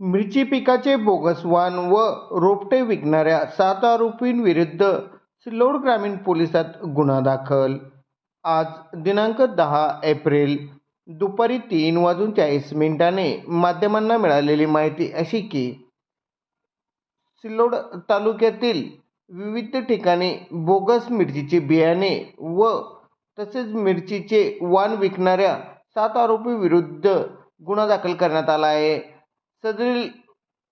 मिरची पिकाचे बोगस वाण व रोपटे विकणाऱ्या सात आरोपींविरुद्ध सिल्लोड ग्रामीण पोलिसात गुन्हा दाखल. आज दिनांक दहा एप्रिल दुपारी तीन वाजून चाळीस मिनिटाने माध्यमांना मिळालेली माहिती अशी की सिल्लोड तालुक्यातील विविध ठिकाणी बोगस मिरचीचे बियाणे व तसेच मिरचीचे वाण विकणाऱ्या सात आरोपीविरुद्ध गुन्हा दाखल करण्यात आला आहे. सदरील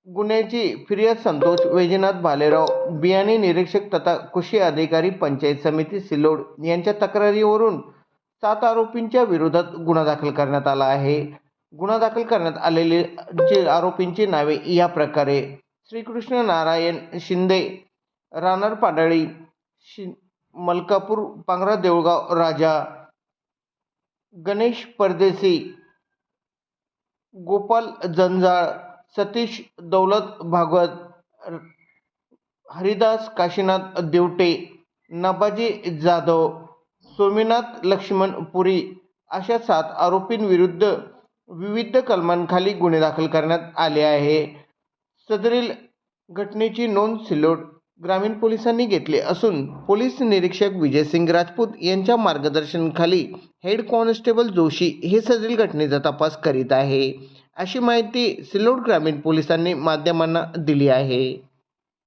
गुन्ह्याची फिर्याद संतोष वैजनाथ भालेराव बियाणे निरीक्षक तथा कृषी अधिकारी पंचायत समिती सिल्लोड यांच्या तक्रारीवरून सात आरोपींच्या विरोधात गुन्हा दाखल करण्यात आला आहे. गुन्हा दाखल करण्यात आलेले जे आरोपींची नावे या प्रकारे श्रीकृष्ण नारायण शिंदे रानर पाडळी शि मलकापूर पांगरा देऊळगाव राजा गणेश परदेसी गोपाल जंजाळ सतीश दौलत भागवत हरिदास काशीनाथ देवटे नाबाजी जाधव सोमीनाथ लक्ष्मण पुरी अशा सात आरोपींविरुद्ध विविध कलमांखाली गुन्हे दाखल करण्यात आले आहे. सदरील घटनेची नोंद सिल्लोड ग्रामीण पोलिसांनी घेतले असून पोलीस निरीक्षक विजयसिंग राजपूत यांच्या मार्गदर्शनाखाली हेड कॉन्स्टेबल जोशी हे सदरील घटनेचा तपास करीत आहे. अशी माहिती सिल्लोड ग्रामीण पोलिसांनी माध्यमांना दिली आहे.